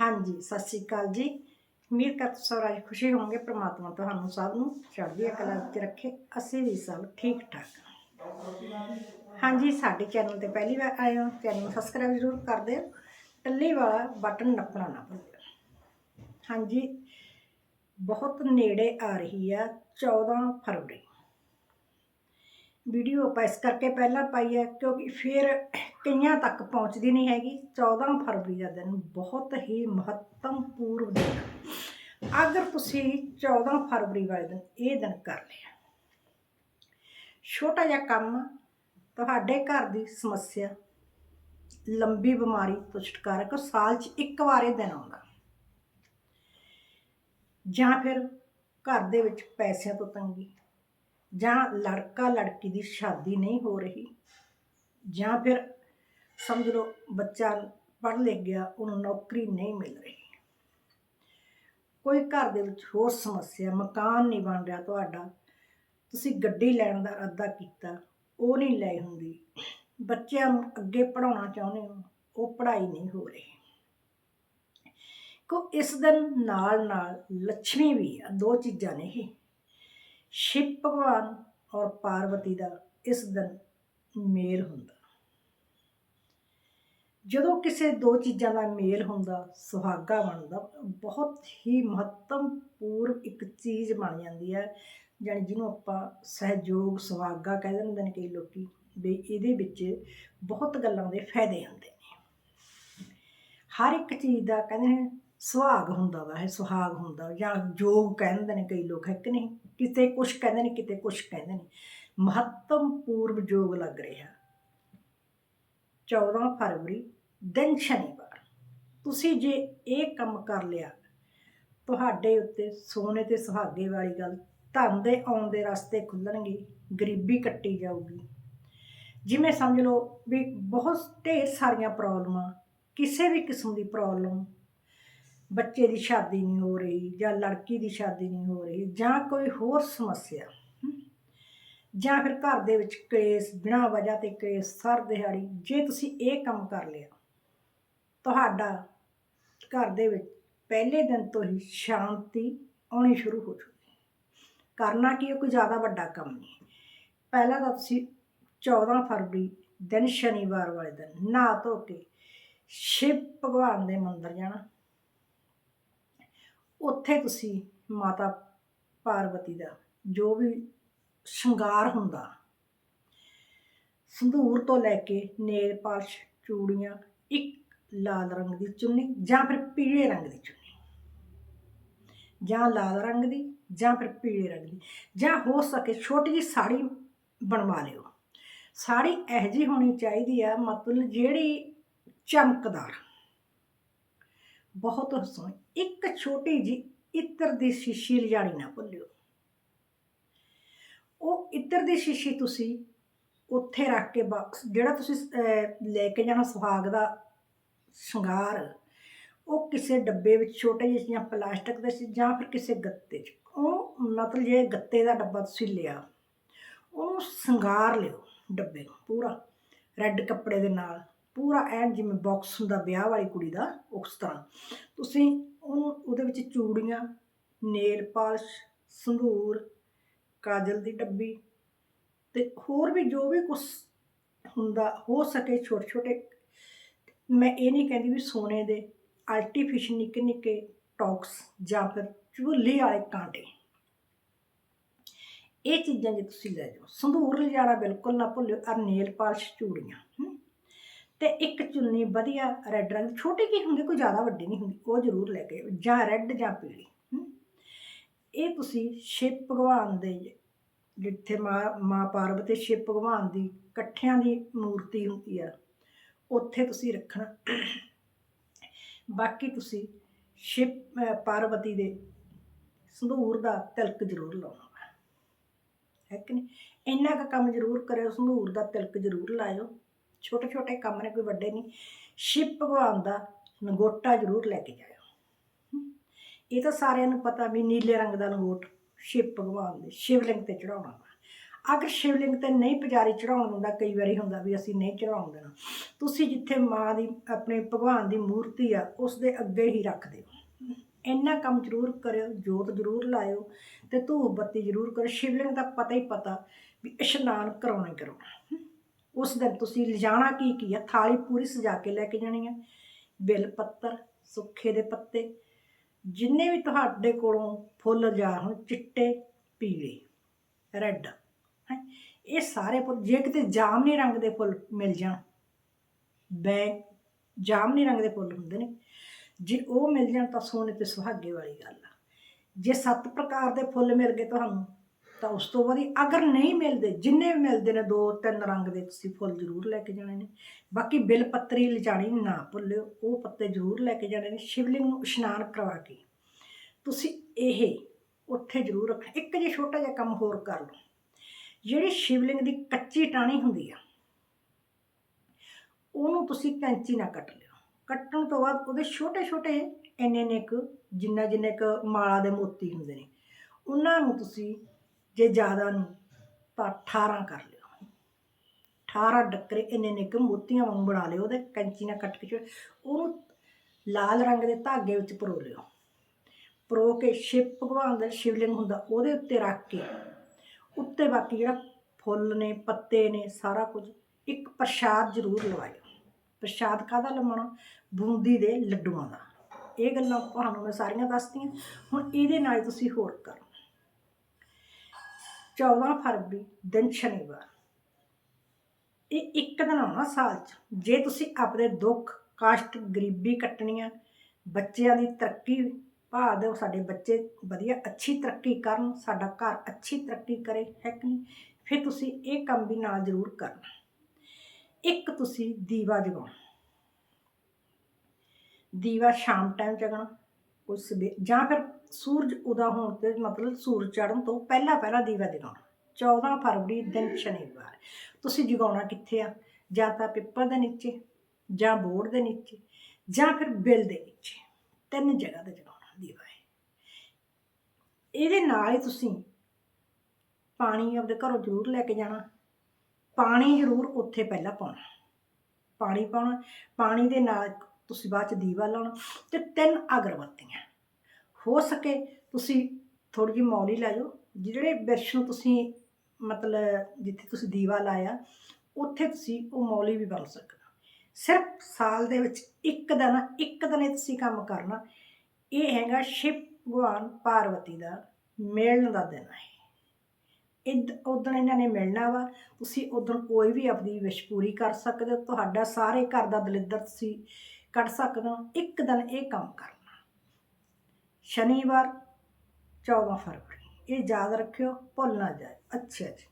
ਹਾਂਜੀ, ਸਤਿ ਸ਼੍ਰੀ ਅਕਾਲ ਜੀ। ਉਮੀਦ ਕਰ ਸਵਰਾਜ ਖੁਸ਼ੀ ਹੋਣਗੇ ਪ੍ਰਮਾਤਮਾ ਤੁਹਾਨੂੰ ਸਭ ਨੂੰ ਚੜ੍ਹਦੀ ਕਲਾ ਵਿੱਚ ਰੱਖੇ। ਅਸੀਂ ਵੀ ਸਭ ਠੀਕ ਠਾਕ ਹਾਂਜੀ, ਸਾਡੇ ਚੈਨਲ ਤੇ ਪਹਿਲੀ ਵਾਰ ਆਏ ਹੋ ਚੈਨਲ ਨੂੰ ਸਬਸਕ੍ਰਾਈਬ ਜ਼ਰੂਰ ਕਰ ਦਿਓ। ਟੱਲੀ ਵਾਲਾ ਬਟਨ ਨੱਪਣਾ ਨਾ ਭੁੱਲਿਓ ਹਾਂਜੀ, ਬਹੁਤ ਨੇੜੇ ਆ ਰਹੀ ਆ 14 ਫਰਵਰੀ। ਵੀਡੀਓ ਆਪਾਂ ਇਸ ਕਰਕੇ ਪਹਿਲਾਂ ਪਾਈ ਹੈ ਕਿਉਂਕਿ ਫਿਰ ਕਈਆਂ ਤੱਕ ਪਹੁੰਚਦੀ ਨਹੀਂ ਹੈਗੀ। 14 ਫਰਵਰੀ ਦਾ ਦਿਨ ਬਹੁਤ ਹੀ ਮਹੱਤਵਪੂਰਨ ਦਿਨ ਅਗਰ ਤੁਸੀਂ 14 ਫਰਵਰੀ ਵਾਲੇ ਦਿਨ ਇਹ ਦਿਨ ਕਰ ਲਿਆ, ਛੋਟਾ ਜਿਹਾ ਕੰਮ, ਤੁਹਾਡੇ ਘਰ ਦੀ ਸਮੱਸਿਆ, ਲੰਬੀ ਬਿਮਾਰੀ ਤੋਂ ਛੁਟਕਾਰਾ ਕੋ ਸਾਲ 'ਚ ਇੱਕ ਵਾਰ ਇਹ ਦਿਨ ਆਉਂਦਾ? ਜਾਂ ਫਿਰ ਘਰ ਦੇ ਵਿੱਚ ਪੈਸਿਆਂ ਤੋਂ ਤੰਗੀ ਜਾਂ ਲੜਕਾ ਲੜਕੀ ਦੀ ਸ਼ਾਦੀ ਨਹੀਂ ਹੋ ਰਹੀ, ਜਾਂ ਫਿਰ ਸਮਝ ਲਓ ਬੱਚਾ ਪੜ੍ਹ ਲਿਖ ਗਿਆ, ਉਹਨੂੰ ਨੌਕਰੀ ਨਹੀਂ ਮਿਲ ਰਹੀ। ਕੋਈ ਘਰ ਦੇ ਵਿੱਚ ਹੋਰ ਸਮੱਸਿਆ, ਮਕਾਨ ਨਹੀਂ ਬਣ ਰਿਹਾ ਤੁਹਾਡਾ, ਤੁਸੀਂ ਗੱਡੀ ਲੈਣ ਦਾ ਇਰਾਦਾ ਕੀਤਾ, ਉਹ ਨਹੀਂ ਲੈ ਹੁੰਦੀ, ਬੱਚਿਆਂ ਨੂੰ ਅੱਗੇ ਪੜਾਉਣਾ ਚਾਹੁੰਦੇ ਹੋ, ਉਹ ਪੜ੍ਹਾਈ ਨਹੀਂ ਹੋ ਰਹੀ। ਕੋ ਇਸ ਦਿਨ ਨਾਲ ਨਾਲ ਲక్ష్ਮੀ ਵੀ ਆ, ਦੋ ਚੀਜ਼ਾਂ ਨੇ ਇਹ। ਸ਼ਿਵ ਭਗਵਾਨ ਔਰ ਪਾਰਵਤੀ ਦਾ ਇਸ ਦਿਨ ਮੇਲ ਹੁੰਦਾ। ਜਦੋਂ ਕਿਸੇ ਦੋ ਚੀਜ਼ਾਂ ਦਾ ਮੇਲ ਹੁੰਦਾ, ਸੁਹਾਗਾ ਬਣਦਾ, ਬਹੁਤ ਹੀ ਮਹੱਤਵਪੂਰਨ ਇੱਕ ਚੀਜ਼ ਬਣ ਜਾਂਦੀ ਹੈ, ਜਾਣੀ ਜਿਹਨੂੰ ਆਪਾਂ ਸਹਿਯੋਗ, ਸੁਹਾਗਾ ਕਹਿ ਦਿੰਦੇ ਨੇ ਕਈ ਲੋਕੀ, ਵੀ ਇਹਦੇ ਵਿੱਚ ਬਹੁਤ ਗੱਲਾਂ ਦੇ ਫਾਇਦੇ ਹੁੰਦੇ ਨੇ। ਹਰ ਇੱਕ ਚੀਜ਼ ਦਾ ਕਹਿੰਦੇ ਨੇ ਸੁਹਾਗ ਹੁੰਦਾ ਵਾ, ਇਹ ਸੁਹਾਗ ਹੁੰਦਾ ਜਾਂ ਜੋਗ ਕਹਿੰਦੇ ਨੇ ਕਈ ਲੋਕ, ਹੈ ਕਿ ਨਹੀਂ? ਕਿਤੇ ਕੁਝ ਕਹਿੰਦੇ ਨੇ, ਕਿਤੇ ਕੁਝ ਕਹਿੰਦੇ ਨੇ। ਮਹੱਤਵਪੂਰਨ ਜੋਗ ਲੱਗ ਰਿਹਾ। 14 ਫਰਵਰੀ, ਦਿਨ ਸ਼ਨੀਵਾਰ। ਤੁਸੀਂ ਜੇ ਇਹ ਕੰਮ ਕਰ ਲਿਆ, ਤੁਹਾਡੇ ਉੱਤੇ ਸੋਨੇ ਤੇ ਸੁਹਾਗੇ ਵਾਲੀ ਗੱਲ ਧਨ ਦੇ ਆਉਣ ਦੇ ਰਸਤੇ ਖੁੱਲਣਗੇ, ਗਰੀਬੀ ਕੱਟੀ ਜਾਊਗੀ। ਜਿਵੇਂ ਸਮਝ ਲਓ ਵੀ ਬਹੁਤ ਢੇਰ ਸਾਰੀਆਂ ਪ੍ਰੋਬਲਮਾਂ, ਕਿਸੇ ਵੀ ਕਿਸਮ ਦੀ ਪ੍ਰੋਬਲਮ ਬੱਚੇ ਦੀ ਸ਼ਾਦੀ ਨਹੀਂ ਹੋ ਰਹੀ ਜਾਂ ਲੜਕੀ ਦੀ ਸ਼ਾਦੀ ਨਹੀਂ ਹੋ ਰਹੀ ਜਾਂ ਕੋਈ ਹੋਰ ਸਮੱਸਿਆ ਜਾਂ ਫਿਰ ਘਰ ਦੇ ਵਿੱਚ ਕੇਸ ਬਿਨਾਂ ਵਜ੍ਹਾ ਤੇ ਕੇਸ ਸਰ ਦਿਹਾੜੀ, ਜੇ ਤੁਸੀਂ ਇਹ ਕੰਮ ਕਰ ਲਿਆ, ਤੁਹਾਡਾ ਘਰ ਦੇ ਵਿੱਚ ਪਹਿਲੇ ਦਿਨ ਤੋਂ ਹੀ ਸ਼ਾਂਤੀ ਆਉਣੀ ਸ਼ੁਰੂ ਹੋ ਚੁੱਕੀ ਕਰਨਾ ਕੀ ਹੈ? ਕੋਈ ਜ਼ਿਆਦਾ ਵੱਡਾ ਕੰਮ ਨਹੀਂ ਪਹਿਲਾਂ ਤਾਂ ਤੁਸੀਂ 14 ਫਰਵਰੀ ਦਿਨ ਸ਼ਨੀਵਾਰ ਵਾਲੇ ਦਿਨ ਨਹਾ ਧੋ ਕੇ ਸ਼ਿਵ ਭਗਵਾਨ ਦੇ ਮੰਦਿਰ ਜਾਣਾ। ਉੱਥੇ ਤੁਸੀਂ ਮਾਤਾ ਪਾਰਵਤੀ ਦਾ ਜੋ ਵੀ ਸ਼ਿੰਗਾਰ ਹੁੰਦਾ ਸੰਧੂਰ ਤੋਂ ਲੈ ਕੇ ਨੇਲ ਪਾਲਿਸ਼ ਚੂੜੀਆਂ, ਇੱਕ ਲਾਲ ਰੰਗ ਦੀ ਚੁੰਨੀ ਜਾਂ ਫਿਰ ਪੀਲੇ ਰੰਗ ਦੀ ਚੁੰਨੀ। ਜਾਂ ਲਾਲ ਰੰਗ ਦੀ ਜਾਂ ਫਿਰ ਪੀਲੇ ਰੰਗ ਦੀ। ਜਾਂ ਹੋ ਸਕੇ ਛੋਟੀ ਜਿਹੀ ਸਾੜੀ ਬਣਵਾ ਲਿਓ। ਸਾੜੀ ਇਹੋ ਜਿਹੀ ਹੋਣੀ ਚਾਹੀਦੀ ਆ ਮਤਲਬ ਜਿਹੜੀ ਚਮਕਦਾਰ ਬਹੁਤ ਸੋਹਣੀ ਇੱਕ ਛੋਟੀ ਜੀ ਇੱਤਰ ਦੀ ਸ਼ੀਸ਼ੀ ਲਿਜਾਣੀ ਨਾ ਭੁੱਲਿਓ। ਉਹ ਇੱਤਰ ਦੀ ਸ਼ੀਸ਼ੀ ਤੁਸੀਂ ਉੱਥੇ ਰੱਖ ਕੇ ਬਾਕਸ ਜਿਹੜਾ ਤੁਸੀਂ ਲੈ ਕੇ ਜਾਣਾ ਸੁਹਾਗ ਦਾ ਸ਼ਿੰਗਾਰ, ਉਹ ਕਿਸੇ ਡੱਬੇ ਵਿੱਚ ਛੋਟੇ ਜਿਹੇ ਜਾਂ ਪਲਾਸਟਿਕ ਦੇ ਜਾਂ ਫਿਰ ਕਿਸੇ ਗੱਤੇ 'ਚ। ਉਹ ਮਤਲਬ ਜੇ ਗੱਤੇ ਦਾ ਡੱਬਾ ਤੁਸੀਂ ਲਿਆ, ਉਹਨੂੰ ਸ਼ਿੰਗਾਰ ਲਿਓ ਡੱਬੇ ਨੂੰ ਪੂਰਾ। ਰੈੱਡ ਕੱਪੜੇ ਦੇ ਨਾਲ। ਪੂਰਾ ਐਨ ਜਿਵੇਂ ਬਾਕਸ ਹੁੰਦਾ ਵਿਆਹ ਵਾਲੀ ਕੁੜੀ ਦਾ, ਉਸ ਤਰ੍ਹਾਂ। ਤੁਸੀਂ ਉਹਨੂੰ, ਉਹਦੇ ਵਿੱਚ ਚੂੜੀਆਂ ਨੇਲ ਪਾਲਿਸ਼ ਸੰਧੂਰ, ਕਾਜਲ ਦੀ ਡੱਬੀ ਤੇ ਹੋਰ ਵੀ ਜੋ ਵੀ ਕੁਝ ਹੁੰਦਾ, ਹੋ ਸਕੇ ਛੋਟੇ ਛੋਟੇ ਮੈਂ ਇਹ ਨਹੀਂ ਕਹਿੰਦੀ ਵੀ ਸੋਨੇ ਦੇ ਆਰਟੀਫਿਸ਼ਲ ਨਿੱਕੇ ਨਿੱਕੇ ਟੌਕਸ ਜਾਂ ਫਿਰ ਝੂਲੇ ਵਾਲੇ ਕਾਂਟੇ। ਇਹ ਚੀਜ਼ਾਂ ਜੇ ਤੁਸੀਂ ਲੈ ਜਾਓ, ਸੰਧੂਰ ਲਿਜਾਣਾ ਬਿਲਕੁਲ ਨਾ ਭੁੱਲਿਓ ਅਰ ਨੇਲ ਪਾਲਿਸ਼ ਚੂੜੀਆਂ ਤੇ ਇੱਕ ਚੁੰਨੀ ਵਧੀਆ ਰੈੱਡ ਰੰਗ ਛੋਟੀ ਕੀ ਹੁੰਦੀ, ਕੋਈ ਜ਼ਿਆਦਾ ਵੱਡੀ ਨਹੀਂ ਹੁੰਦੀ, ਉਹ ਜ਼ਰੂਰ ਲੈ ਕੇ ਜਾਂ ਰੈੱਡ ਜਾਂ ਪੀਲੀ ਇਹ ਤੁਸੀਂ ਸ਼ਿਵ ਭਗਵਾਨ ਦੇ ਜਿੱਥੇ ਮਾਂ ਮਾਂ ਪਾਰਵਤੀ ਸ਼ਿਵ ਭਗਵਾਨ ਦੀ ਇਕੱਠਿਆਂ ਦੀ ਮੂਰਤੀ ਹੁੰਦੀ ਆ, ਉੱਥੇ ਤੁਸੀਂ ਰੱਖਣਾ। ਬਾਕੀ ਤੁਸੀਂ ਸ਼ਿਵ ਪਾਰਵਤੀ ਦੇ ਸੰਧੂਰ ਦਾ ਤਿਲਕ ਜ਼ਰੂਰ ਲਾਉਣਾ ਹੈ ਕਿ ਨਹੀਂ? ਇੰਨਾ ਕੁ ਕੰਮ ਜ਼ਰੂਰ ਕਰਿਓ, ਸੰਧੂਰ ਦਾ ਤਿਲਕ ਜ਼ਰੂਰ ਲਾਇਓ। ਛੋਟੇ ਛੋਟੇ ਕੰਮ ਨੇ, ਕੋਈ ਵੱਡੇ ਨਹੀਂ। ਸ਼ਿਵ ਭਗਵਾਨ ਦਾ ਨਗੋਟਾ ਜ਼ਰੂਰ ਲੈ ਕੇ ਜਾਇਓ। ਇਹ ਤਾਂ ਸਾਰਿਆਂ ਨੂੰ ਪਤਾ ਵੀ ਨੀਲੇ ਰੰਗ ਦਾ ਨਗੋਟ ਸ਼ਿਵ ਭਗਵਾਨ ਦੇ, ਸ਼ਿਵਲਿੰਗ ਤੇ ਚੜਾਉਣਾ ਵਾ ਅਗਰ ਸ਼ਿਵਲਿੰਗ ਤੇ ਨਹੀਂ ਪੁਜਾਰੀ ਚੜਾਉਣ ਦਿੰਦਾ, ਕਈ ਵਾਰੀ ਹੁੰਦਾ ਵੀ ਅਸੀਂ ਨਹੀਂ ਚੜਾਉਣ ਦੇਣਾ। ਤੁਸੀਂ ਜਿੱਥੇ ਮਾਂ ਦੀ, ਆਪਣੇ ਭਗਵਾਨ ਦੀ ਮੂਰਤੀ ਆ, ਉਸ ਦੇ ਅੱਗੇ ਹੀ ਰੱਖ ਦਿਓ। ਇੰਨਾ ਕੰਮ ਜ਼ਰੂਰ ਕਰਿਓ, ਜੋਤ ਜ਼ਰੂਰ ਲਾਇਓ ਤੇ ਧੂਪ ਬੱਤੀ ਜ਼ਰੂਰ ਕਰੋ ਸ਼ਿਵਲਿੰਗ ਦਾ ਪਤਾ ਹੀ ਪਤਾ ਵੀ ਇਸ਼ਨਾਨ ਕਰਾਉਣਾ ਹੀ ਕਰਾਉਣਾ। ਉਸ ਦਿਨ ਤੁਸੀਂ ਲਿਜਾਣਾ ਕੀ ਕੀ ਆ? ਥਾਲੀ ਪੂਰੀ ਸਜਾ ਕੇ ਲੈ ਕੇ ਜਾਣੀ ਆ। ਬਿਲ ਪੱਤਰ, ਸੁੱਖੇ ਦੇ ਪੱਤੇ, ਜਿੰਨੇ ਵੀ ਤੁਹਾਡੇ ਕੋਲੋਂ ਫੁੱਲ ਜਾਂ ਹੁਣ ਚਿੱਟੇ, ਪੀਲੇ, ਰੈੱਡ, ਹੈ, ਇਹ ਸਾਰੇ ਫੁੱਲ, ਜੇ ਕਿਤੇ ਜਾਮਨੀ ਰੰਗ ਦੇ ਫੁੱਲ ਮਿਲ ਜਾਣ, ਬੈ, ਜਾਮਨੀ ਰੰਗ ਦੇ ਫੁੱਲ ਹੁੰਦੇ ਨੇ, ਜੇ ਉਹ ਮਿਲ ਜਾਣ ਤਾਂ ਸੋਨੇ ਤੇ ਸੁਹਾਗੇ ਵਾਲੀ ਗੱਲ ਆ। ਜੇ ਸੱਤ ਪ੍ਰਕਾਰ ਦੇ ਫੁੱਲ ਮਿਲ ਗਏ ਤੁਹਾਨੂੰ ਤਾਂ ਉਸ ਤੋਂ ਬਾਅਦ ਹੀ ਅਗਰ ਨਹੀਂ ਮਿਲਦੇ, ਜਿੰਨੇ ਵੀ ਮਿਲਦੇ ਨੇ, ਦੋ ਤਿੰਨ ਰੰਗ ਦੇ ਤੁਸੀਂ ਫੁੱਲ ਜ਼ਰੂਰ ਲੈ ਕੇ ਜਾਣੇ ਨੇ। ਬਾਕੀ ਬਿਲ ਪੱਤਰੀ ਲਿਜਾਣੀ ਨਾ ਭੁੱਲਿਓ, ਉਹ ਪੱਤੇ ਜ਼ਰੂਰ ਲੈ ਕੇ ਜਾਣੇ ਨੇ, ਸ਼ਿਵਲਿੰਗ ਨੂੰ ਇਸ਼ਨਾਨ ਕਰਵਾ ਕੇ। ਤੁਸੀਂ ਇਹ ਉੱਥੇ ਜ਼ਰੂਰ ਰੱਖਣਾ ਇੱਕ ਜੇ ਛੋਟਾ ਜਿਹਾ ਕੰਮ ਹੋਰ ਕਰ ਲਓ। ਜਿਹੜੀ ਸ਼ਿਵਲਿੰਗ ਦੀ ਕੱਚੀ ਟਾਹਣੀ ਹੁੰਦੀ ਆ, ਉਹਨੂੰ ਤੁਸੀਂ ਕੈਂਚੀ ਨਾਲ ਕੱਟ ਲਿਓ। ਕੱਟਣ ਤੋਂ ਬਾਅਦ ਉਹਦੇ ਛੋਟੇ ਛੋਟੇ ਇੰਨੇ ਨੇ ਕੁ ਜਿੰਨਾ ਜਿੰਨੇ ਕੁ ਮਾਲਾ ਦੇ ਮੋਤੀ ਹੁੰਦੇ ਨੇ, ਉਹਨਾਂ ਨੂੰ ਤੁਸੀਂ ਜੇ ਜ਼ਿਆਦਾ ਨਹੀਂ ਤਾਂ 18 ਕਰ ਲਿਓ 18 ਡੱਕਰੇ ਇੰਨੇ ਨੇ ਕੁ ਮੋਤੀਆਂ ਵਾਂਗ ਬਣਾ ਲਿਓ, ਉਹਦੇ ਕੈਂਚੀ ਨਾਲ ਕੱਟ ਕੇ ਉਹਨੂੰ ਲਾਲ ਰੰਗ ਦੇ ਧਾਗੇ ਵਿੱਚ ਪਰੋ ਲਿਓ। ਪਰੋ ਕੇ ਸ਼ਿਵ ਭਗਵਾਨ ਦਾ ਸ਼ਿਵਲਿੰਗ ਹੁੰਦਾ, ਉਹਦੇ ਉੱਤੇ ਰੱਖ ਕੇ। ਉੱਤੇ ਬਾਕੀ ਜਿਹੜਾ ਫੁੱਲ ਨੇ, ਪੱਤੇ ਨੇ, ਸਾਰਾ ਕੁਝ ਇੱਕ ਪ੍ਰਸ਼ਾਦ ਜ਼ਰੂਰ ਲਵਾਇਓ। ਪ੍ਰਸ਼ਾਦ ਕਾਹਦਾ ਲਵਾਉਣਾ? ਬੂੰਦੀ ਦੇ ਲੱਡੂਆਂ ਦਾ। ਇਹ ਗੱਲਾਂ ਤੁਹਾਨੂੰ ਮੈਂ ਸਾਰੀਆਂ ਦੱਸਤੀਆਂ। ਹੁਣ ਇਹਦੇ ਨਾਲ ਤੁਸੀਂ ਹੋਰ ਕਰੋ। 14 ਫਰਵਰੀ ਦਿਨ ਸ਼ਨੀਵਾਰ। ਇਹ ਇੱਕ ਦਿਨ ਆਉਣਾ ਸਾਲ 'ਚ। ਜੇ ਤੁਸੀਂ ਆਪਣੇ ਦੁੱਖ, ਕਸ਼ਟ, ਗਰੀਬੀ ਕੱਟਣੀ ਆ ਬੱਚਿਆਂ ਦੀ ਤਰੱਕੀ ਭਾਲ ਦਿਓ, ਸਾਡੇ ਬੱਚੇ ਵਧੀਆ, ਅੱਛੀ ਤਰੱਕੀ ਕਰਨ, ਸਾਡਾ ਘਰ ਅੱਛੀ ਤਰੱਕੀ ਕਰੇ, ਹੈ ਕਿ ਨਹੀਂ? ਫਿਰ ਤੁਸੀਂ ਇਹ ਕੰਮ ਵੀ ਨਾਲ ਜ਼ਰੂਰ ਕਰਨਾ। ਇੱਕ ਤੁਸੀਂ ਦੀਵਾ ਜਗਾਉਣਾ। ਦੀਵਾ ਸ਼ਾਮ ਟਾਈਮ ਜਗਣਾ। ਉਸ ਜਾਂ ਫਿਰ ਸੂਰਜ ਉਦਾ ਹੋਣ ਤੇ ਮਤਲਬ ਸੂਰਜ ਚੜ੍ਹਨ ਤੋਂ ਪਹਿਲਾਂ ਪਹਿਲਾਂ ਦੀਵਾ ਜਗਾਉਣਾ। 14 ਫਰਵਰੀ ਦਿਨ ਸ਼ਨੀਵਾਰ। ਤੁਸੀਂ ਜਗਾਉਣਾ ਕਿੱਥੇ ਆ? ਜਾਂ ਤਾਂ ਪਿੱਪਲ ਦੇ ਨੀਚੇ, ਜਾਂ ਬੋਰਡ ਦੇ ਨੀਚੇ, ਜਾਂ ਫਿਰ ਬਿਲ ਦੇ ਨੀਚੇ। ਤਿੰਨ ਜਗ੍ਹਾ ਤੇ ਜਗਾਉਣਾ ਦੀਵਾ ਇਹ। ਇਹਦੇ ਨਾਲ ਹੀ ਤੁਸੀਂ ਪਾਣੀ ਆਪਦੇ ਘਰੋਂ ਜ਼ਰੂਰ ਲੈ ਕੇ ਜਾਣਾ। ਪਾਣੀ ਜ਼ਰੂਰ ਉੱਥੇ ਪਹਿਲਾਂ ਪਾਉਣਾ। ਪਾਣੀ ਪਾਉਣਾ, ਪਾਣੀ ਦੇ ਨਾਲ ਤੁਸੀਂ ਬਾਅਦ ਚ ਦੀਵਾ ਲਾਉਣਾ ਤੇ ਤਿੰਨ ਅਗਰਬੱਤੀਆਂ ਹੋ ਸਕੇ ਤੁਸੀਂ ਥੋੜੀ ਜਿਹੀ ਮੌਲੀ ਲੈ ਜਾਓ। ਜਿਹੜੇ ਬਿਰਸ਼ ਨੂੰ ਤੁਸੀਂ ਮਤਲਬ ਜਿੱਥੇ ਤੁਸੀਂ ਦੀਵਾ ਲਾਇਆ, ਉੱਥੇ ਤੁਸੀਂ ਉਹ ਮੌਲੀ ਵੀ ਬਣ ਸਕਦਾ। ਸਿਰਫ ਸਾਲ ਦੇ ਵਿੱਚ ਇੱਕ ਦਿਨ ਇੱਕ ਦਿਨ ਤੁਸੀਂ ਕੰਮ ਕਰਨਾ। ਇਹ ਹੈਗਾ ਸ਼ਿਵ ਭਗਵਾਨ ਪਾਰਵਤੀ ਦਾ ਮਿਲਣ ਦਾ ਦਿਨ ਹੈ। ਇਦ ਉਦੋਂ ਇਹਨਾਂ ਨੇ ਮਿਲਣਾ ਵਾ, ਤੁਸੀਂ ਉਦੋਂ ਕੋਈ ਵੀ ਆਪਣੀ ਵਿਸ਼ ਪੂਰੀ ਕਰ ਸਕਦੇ ਹੋ। ਤੁਹਾਡਾ ਸਾਰੇ ਘਰ ਦਾ ਦਲਿੱਦਰ ਤੁਸੀਂ ਕੱਢ ਸਕਦੇ ਹੋ ਇੱਕ ਦਿਨ ਇਹ ਕੰਮ ਕਰਨਾ। ਸ਼ਨੀਵਾਰ 14 ਫਰਵਰੀ। ਇਹ ਯਾਦ ਰੱਖਿਓ, ਭੁੱਲ ਨਾ ਜਾਏ ਅੱਛਾ ਜੀ।